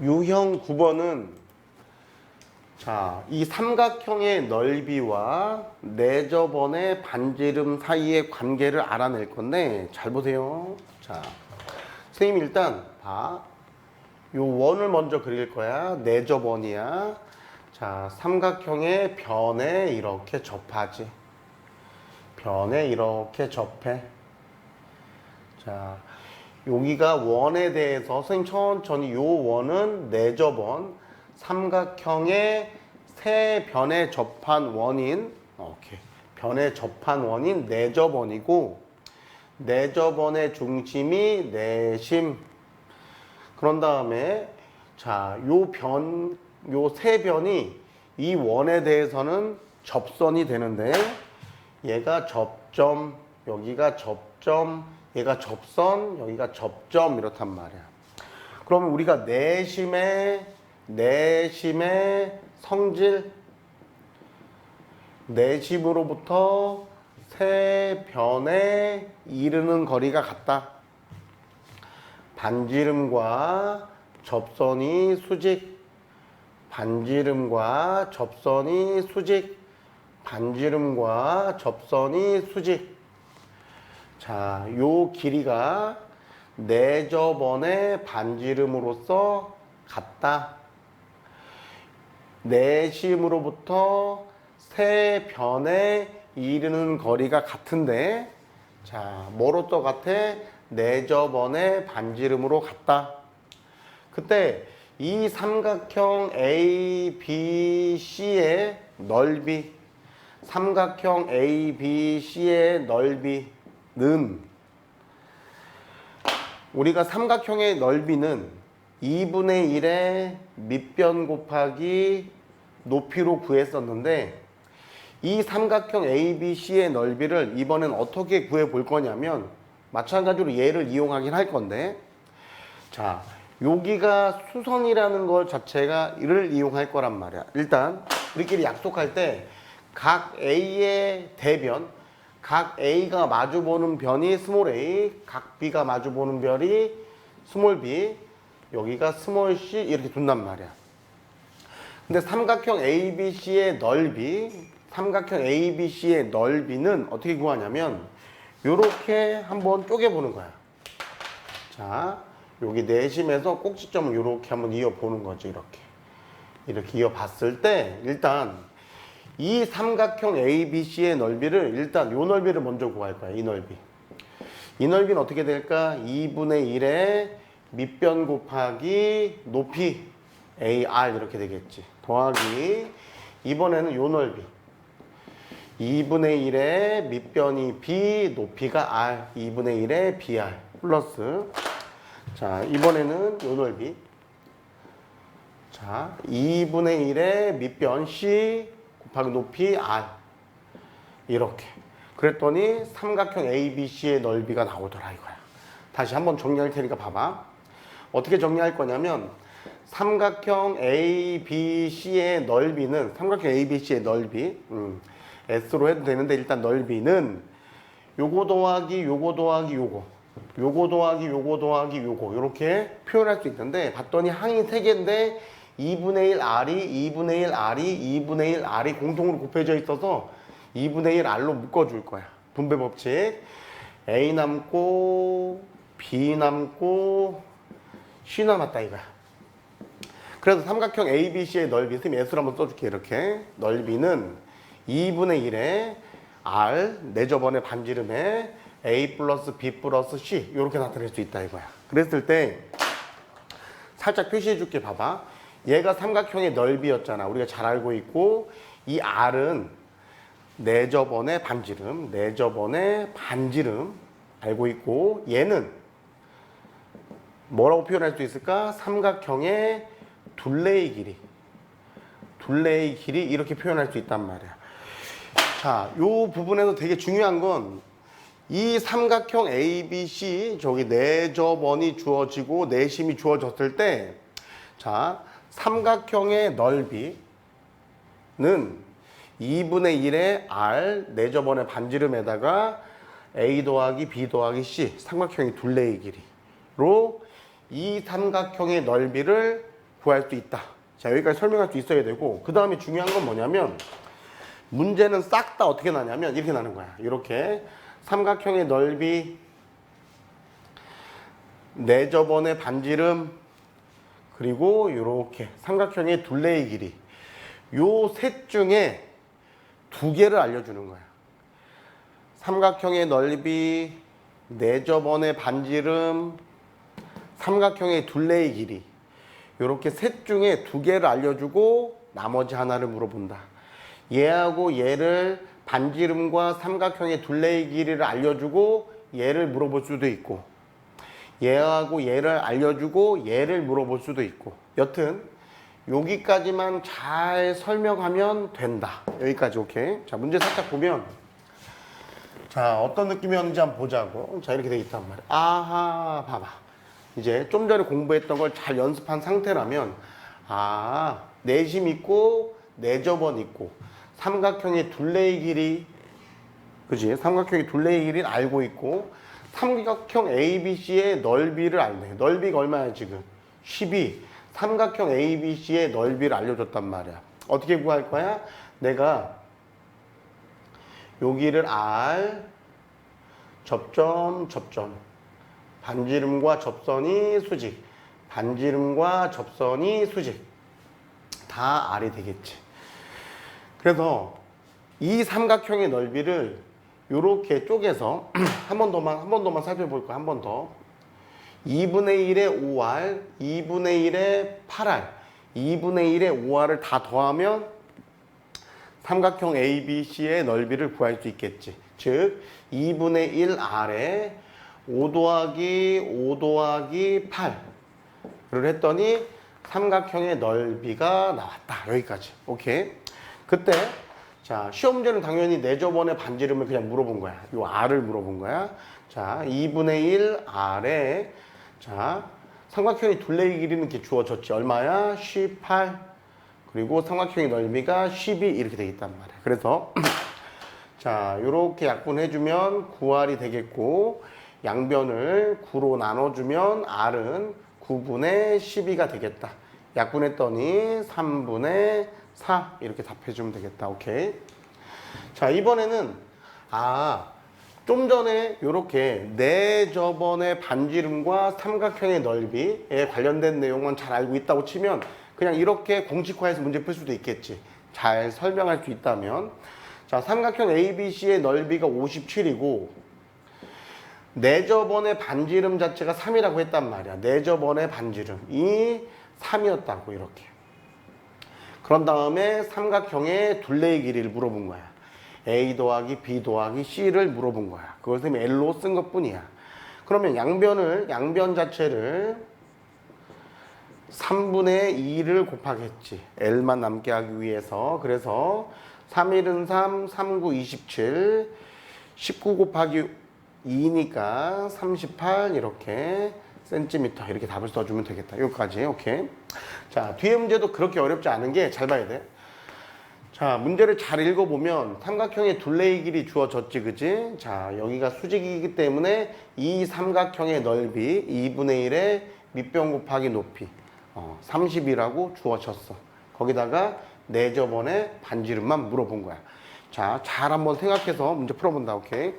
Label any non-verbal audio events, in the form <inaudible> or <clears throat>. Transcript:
유형 9번은 자, 이 삼각형의 넓이와 내저번의 반지름 사이의 관계를 알아낼 건데 잘 보세요. 자, 선생님 일단 봐. 요 원을 먼저 그릴 거야. 내저번이야. 자, 삼각형의 변에 이렇게 접하지. 변에 이렇게 접해. 자, 여기가 원에 대해서 선생님 천천히 요 원은 내저번 삼각형의 세 변에 접한 원인 오케이. 변에 접한 원인 내저번이고 내저번의 중심이 내심. 그런 다음에 자요 변 요 세 변이 이 원에 대해서는 접선이 되는데 얘가 접점 여기가 접점 얘가 접선 여기가 접점 이렇단 말이야. 그러면 우리가 내심의 내심의 성질 내심으로부터 세 변에 이르는 거리가 같다. 반지름과 접선이 수직 반지름과 접선이 수직 반지름과 접선이 수직 자, 요 길이가 내저번의 반지름으로서 같다. 내심으로부터 세 변에 이르는 거리가 같은데, 자, 뭐로 똑같아? 내저번의 반지름으로 같다. 그때 이 삼각형 A, B, C의 넓이, 삼각형 A, B, C의 넓이 는 우리가 삼각형의 넓이는 2분의 1의 밑변 곱하기 높이로 구했었는데 이 삼각형 ABC의 넓이를 이번엔 어떻게 구해 볼 거냐면 마찬가지로 얘를 이용하긴 할 건데 자 여기가 수선이라는 것 자체가 이를 이용할 거란 말이야. 일단 우리끼리 약속할 때 각 A의 대변 각 A가 마주보는 변이 스몰 a 각 B가 마주보는 별이 스몰 b 여기가 스몰 c 이렇게 둔단 말이야 근데 삼각형 ABC의 넓이, 삼각형 ABC의 넓이는 어떻게 구하냐면 요렇게 한번 쪼개보는 거야. 자, 여기 내심에서 꼭지점을 요렇게 한번 이어보는 거죠. 이렇게. 이렇게 이어봤을 때 일단 이 삼각형 ABC의 넓이를 일단 요 넓이를 먼저 구할 거야. 이 넓이. 이 넓이는 어떻게 될까? 2분의 1의 밑변 곱하기 높이 AR 이렇게 되겠지. 더하기 이번에는 요 넓이 2분의 1의 밑변이 B 높이가 R 2분의 1의 BR 플러스 자 이번에는 요 넓이 자 2분의 1의 밑변 C 곱하기 높이 R. 이렇게. 그랬더니 삼각형 ABC의 넓이가 나오더라 이거야. 다시 한번 정리할 테니까 봐봐. 어떻게 정리할 거냐면 삼각형 ABC의 넓이는 삼각형 ABC의 넓이 음, S로 해도 되는데 일단 넓이는 요거 더하기 요거 더하기 요거. 요거 더하기 요거 더하기 요거. 이렇게 표현할 수 있는데 봤더니 항이 세 개인데 2분의 1 R이 2분의 1 R이 2분의 1 R이 공통으로 곱해져 있어서 2분의 1 R로 묶어줄 거야 분배 법칙 A 남고 B 남고 C 남았다 이거야 그래서 삼각형 ABC의 넓이, 선생님 S로 한번 써줄게, 이렇게. 넓이는 2분의 1의 R, 내 저번의 반지름에 A 플러스 B 플러스 C, 이렇게 나타낼 수 있다, 이거야. 그랬을 때, 살짝 표시해 줄게, 봐봐. 얘가 삼각형의 넓이였잖아. 우리가 잘 알고 있고, 이 R은 내저번의 반지름, 내저번의 반지름, 알고 있고, 얘는 뭐라고 표현할 수 있을까? 삼각형의 둘레의 길이. 둘레의 길이 이렇게 표현할 수 있단 말이야. 자, 요 부분에서 되게 중요한 건 이 삼각형 ABC 저기 내저번이 주어지고 내심이 주어졌을 때 자, 삼각형의 넓이는 2분의 1의 R 내저번의 반지름에다가 A 더하기 B 더하기 C 삼각형의 둘레의 길이로 이 삼각형의 넓이를 구할 수 있다. 자, 여기까지 설명할 수 있어야 되고, 그 다음에 중요한 건 뭐냐면, 문제는 싹 다 어떻게 나냐면, 이렇게 나는 거야. 이렇게. 삼각형의 넓이, 내저번의 반지름, 그리고 이렇게 삼각형의 둘레의 길이. 요 셋 중에 두 개를 알려주는 거야. 삼각형의 넓이, 내저번의 반지름, 삼각형의 둘레의 길이. 이렇게 셋 중에 두 개를 알려주고 나머지 하나를 물어본다. 얘하고 얘를 반지름과 삼각형의 둘레의 길이를 알려주고 얘를 물어볼 수도 있고 얘하고 얘를 알려주고 얘를 물어볼 수도 있고 여튼 여기까지만 잘 설명하면 된다. 여기까지 오케이. 자 문제 살짝 보면 자 어떤 느낌이었는지 한번 보자고. 자 이렇게 돼 있단 말이야. 아하 봐봐. 이제 좀 전에 공부했던 걸 잘 연습한 상태라면 아 내심 있고 내저번 있고 삼각형의 둘레의 길이 그지 삼각형의 둘레의 길이를 알고 있고 삼각형 ABC의 넓이를 알네 넓이가 얼마야 지금? 12 삼각형 ABC의 넓이를 알려줬단 말이야. 어떻게 구할 거야? 내가 여기를 R 접점 접점. 반지름과 접선이 수직. 반지름과 접선이 수직. 다 R이 되겠지. 그래서 이 삼각형의 넓이를 이렇게 쪼개서 <clears throat> 한 번 더만 한 번 더만 살펴볼 거야 한번 더. 2분의 1의 5R, 2분의 1의 8R, 2분의 1의 5R을 다 더하면 삼각형 ABC의 넓이를 구할 수 있겠지. 즉 2분의 1R에 5 더하기 5 더하기 8를 했더니 삼각형의 넓이가 나왔다. 여기까지. 오케이. 그때 자 시험 문제는 당연히 내 저번의 반지름을 그냥 물어본 거야. 요 R을 물어본 거야. 자 2분의 1 R에 자 삼각형의 둘레의 길이는 이렇게 주어졌지. 얼마야? 18. 그리고 삼각형의 넓이가 12 이렇게 되어 있단 말이야. 그래서 <clears throat> 자 요렇게 약분해주면 9R이 되겠고 양변을 9로 나눠주면 R은 9분의 12가 되겠다. 약분했더니 3분의 4 이렇게 답해주면 되겠다. 오케이. 자 이번에는 아 좀 전에 이렇게 내 저번의 반지름과 삼각형의 넓이에 관련된 내용만 잘 알고 있다고 치면 그냥 이렇게 공식화해서 문제 풀 수도 있겠지. 잘 설명할 수 있다면 자 삼각형 ABC의 넓이가 57이고 내저번의 반지름 자체가 3이라고 했단 말이야. 내저번의 반지름이 3이었다고 이렇게. 그런 다음에 삼각형의 둘레의 길이를 물어본 거야. A 더하기 B 더하기 C를 물어본 거야. 쌤이 L로 쓴 것 뿐이야. 그러면 양변을, 양변 자체를 3분의 2를 곱하겠지. L만 남게 하기 위해서. 그래서 3, 1은 3, 3, 9, 27. 19 곱하기 2니까 38 이렇게 센티미터 이렇게 답을 써주면 되겠다. 여기까지 오케이. 자 뒤에 문제도 그렇게 어렵지 않은 게 잘 봐야 돼. 자 문제를 잘 읽어보면 삼각형의 둘레의 길이 주어졌지 그지? 자 여기가 수직이기 때문에 이 삼각형의 넓이 2분의 1의 밑변 곱하기 높이 어, 30이라고 주어졌어. 거기다가 내저번에 반지름만 물어본 거야. 자 잘 한번 생각해서 문제 풀어본다 오케이.